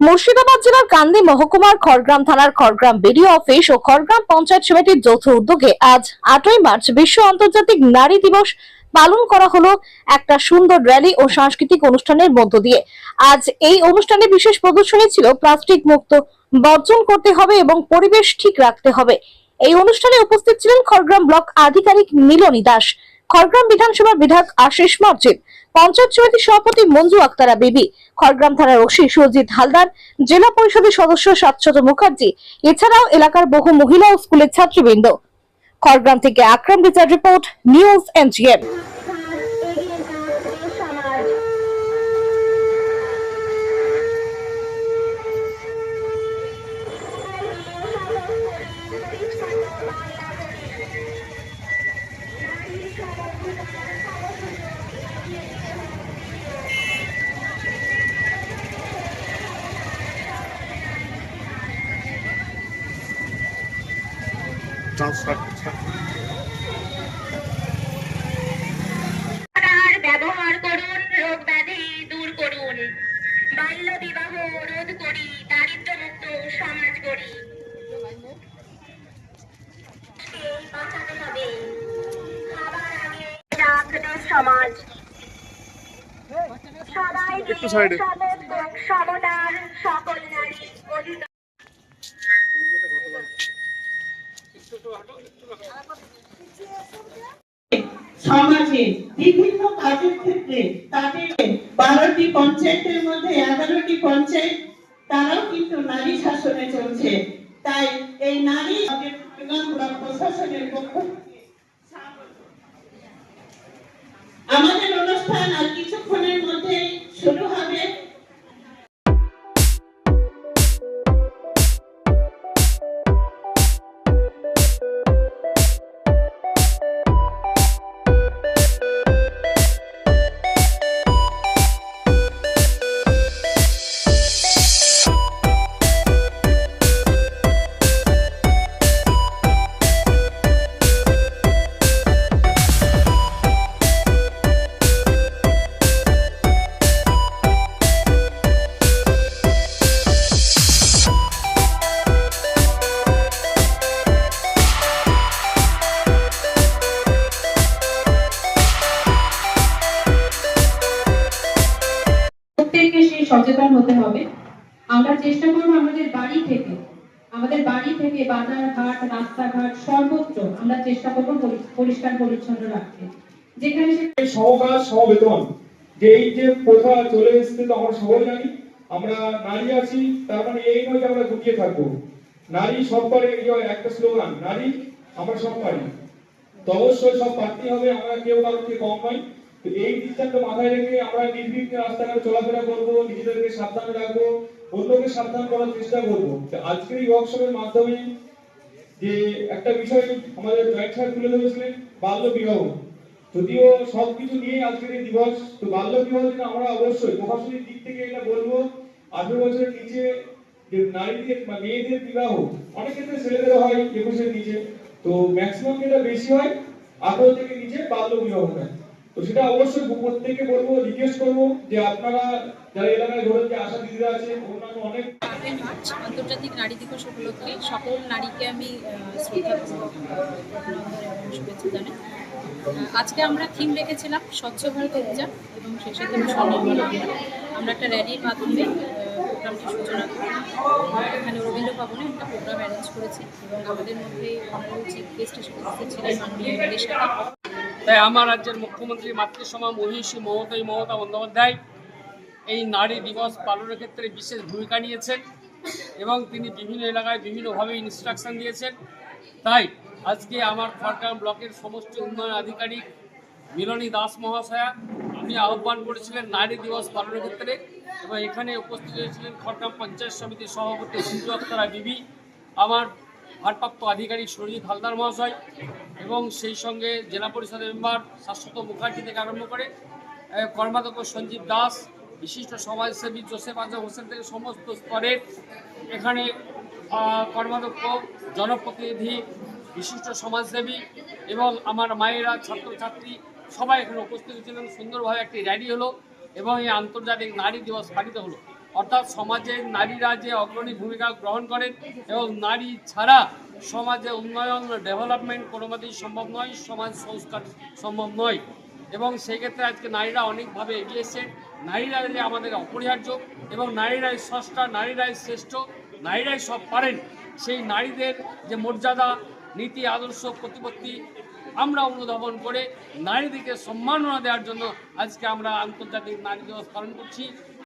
মুর্শিদাবাদ জেলার কান্দি মহকুমার খড়গ্রাম থানার খড়গ্রাম বিডিও অফিস ও খড়গ্রাম পঞ্চায়েত সমিতির যৌথ উদ্যোগে আজ আটই মার্চ বিশ্ব আন্তর্জাতিক নারী দিবস পালন করা হলো একটা সুন্দর র্যালি ও সাংস্কৃতিক অনুষ্ঠানের মধ্য দিয়ে। আজ এই অনুষ্ঠানে বিশেষ প্রদর্শনী ছিল প্লাস্টিক মুক্ত বর্জন করতে হবে এবং পরিবেশ ঠিক রাখতে হবে। এই অনুষ্ঠানে উপস্থিত ছিলেন খড়গ্রাম ব্লক আধিকারিক নীলনী দাস খড়গ্রাম বিধানসভার বিধায়ক আশিস মর্জিত পঞ্চায়েত সমিতির সভাপতি মঞ্জু আক্তারা বিবি, খড়গ্রাম থানার ওসি সুরজিৎ হালদার, জেলা পরিষদের সদস্য সাতশত মুখার্জি, এছাড়াও এলাকার বহু মহিলা ও স্কুলের ছাত্রবৃন্দ। খড়গ্রাম থেকে আকরাম রিচার রিপোর্ট, নিউজ এনজিএম। ব্যবহার করুন রোগ ব্যাধি দূর করুন। বাল্য বিবাহ রোধ করি দারিদ্র মুক্ত সমাজ গড়ি। বাঁচাতে হবে? খাবার আগে যাক সমাজ। সবাই সমতার সকল নারী সমাজে বিভিন্ন কাজের ক্ষেত্রে তাদের বারোটি পঞ্চায়েতের মধ্যে এগারোটি পঞ্চায়েত, তারাও কিন্তু নারী শাসনে চলছে। তাই এই নারী প্রশাসনের পক্ষ আমরা চেষ্টা করব আমাদের বাড়ি থেকে, আমাদের বাড়ি থেকে বাজার ঘাট রাস্তাঘাট সর্বত্র আমরা চেষ্টা করব পরিষ্কার পরিচ্ছন্ন রাখতে। যেখানে সে এই সমকাজ যে এই যে প্রথা চলে এসেছে তো আমরা সবাই জানি, আমরা নারী আছি, তার মানে এই নয় যে আমরা গুটিয়ে থাকব। নারী সব পারে একটা স্লোগান নারী আমরা সব পারি। তো অবশ্যই সব পারতে হবে, আমরা কেউ কারোর কম নয় তো এই দিকটাকে মাথায় রেখে আমরা নির্বিঘ্নে রাস্তাঘাটে চলাফেরা করব, নিজেদেরকে সাবধানে রাখব। অন্যকে সাবধান করার চেষ্টা করব। আজকের এই ওয়ার্কশপের মাধ্যমে যে একটা বিষয় আমাদের জয়েন্ট স্যার তুলে ধরেছিলেন, বাল্য বিবাহ। যদিও সবকিছু নিয়ে আজকের এই দিবস, তো বাল্য বিবাহ যেটা আমরা অবশ্যই প্রশাসনিক দিক থেকে এটা বলব। আঠেরো বছরের নিচে যে নারীদের বা মেয়েদের বিবাহ, অনেক ক্ষেত্রে ছেলেদের হয় একুশের নিচে। তো ম্যাক্সিমাম যেটা বেশি হয়, আঠেরো থেকে নিচে বাল্য বিবাহটা তো সেটা অবশ্যই প্রত্যেককে বলব রিকোয়েস্ট করব যে আপনারা যারা এলাকায় ধরেন যে আশা দিদিরা আছে অন্যান্য অনেক মার্চ আন্তর্জাতিক নারী দিবস উপলক্ষে সকল নারীকে আমি শুভেচ্ছা জানাই। আজকে আমরা থিম রেখেছিলাম স্বচ্ছ ভারত অভিযান এবং সেই সাথে আমরা একটা র্যালির মাধ্যমে প্রোগ্রামটি সূচনা করি। এখানে রবীন্দ্র ভবনে একটা প্রোগ্রাম অ্যারেঞ্জ করেছি এবং আমাদের মধ্যে চিফ গেস্ট হিসেবে ছিলেন মাননীয় তাই আমার রাজ্যের মুখ্যমন্ত্রী মাতৃসমা মহিষী মমতাই মমতা বন্দ্যোপাধ্যায় এই নারী দিবস পালনের ক্ষেত্রে বিশেষ ভূমিকা নিয়েছেন এবং তিনি বিভিন্ন এলাকায় বিভিন্নভাবে ইনস্ট্রাকশন দিয়েছেন। তাই আজকে আমার খড়গ্রাম ব্লকের সমস্ত উন্নয়ন আধিকারিক মিলনী দাস মহাশয়া উনি আহ্বান করেছিলেন নারী দিবস পালনের ক্ষেত্রে এবং এখানে উপস্থিত হয়েছিলেন খড়গ্রাম পঞ্চায়েত সমিতির সভাপতি সঞ্জু আক্তারা বিবি, আমার ভারপ্রাপ্ত আধিকারিক সরিজিৎ হালদার মহাশয় এবং সেই সঙ্গে জেলা পরিষদের মেম্বার শাশ্বত মুখার্জি থেকে আরম্ভ করে কর্মাধ্যক্ষ সঞ্জীব দাস, বিশিষ্ট সমাজসেবী জোসেফ আজম হোসেন থেকে সমস্ত স্তরের এখানে কর্মাধ্যক্ষ, জনপ্রতিনিধি, বিশিষ্ট সমাজসেবী এবং আমার মায়েরা, ছাত্রছাত্রী সবাই এখানে উপস্থিত ছিলেন সুন্দরভাবে একটি র্যালি হলো এবং এই আন্তর্জাতিক নারী দিবস পালিত হলো। অর্থাৎ সমাজে নারীরা যে অগ্রণী ভূমিকা গ্রহণ করেন এবং নারী ছাড়া সমাজে উন্নয়ন ডেভেলপমেন্ট কোনোমতেই সম্ভব নয়, সমাজ সংস্কার সম্ভব নয়। এবং সেই ক্ষেত্রে আজকে নারীরা অনেকভাবে এগিয়ে এসেছে নারীরা যে আমাদের অপরিহার্য এবং নারীরাই স্রষ্টা, নারীরাই শ্রেষ্ঠ, নারীরাই সব পারেন, সেই নারীদের যে মর্যাদা, নীতি, আদর্শ, প্রতিপত্তি আমরা অনুধাবন করে নারীদেরকে সম্মাননা দেওয়ার জন্য আজকে আমরা আন্তর্জাতিক নারী দিবস পালন করছি।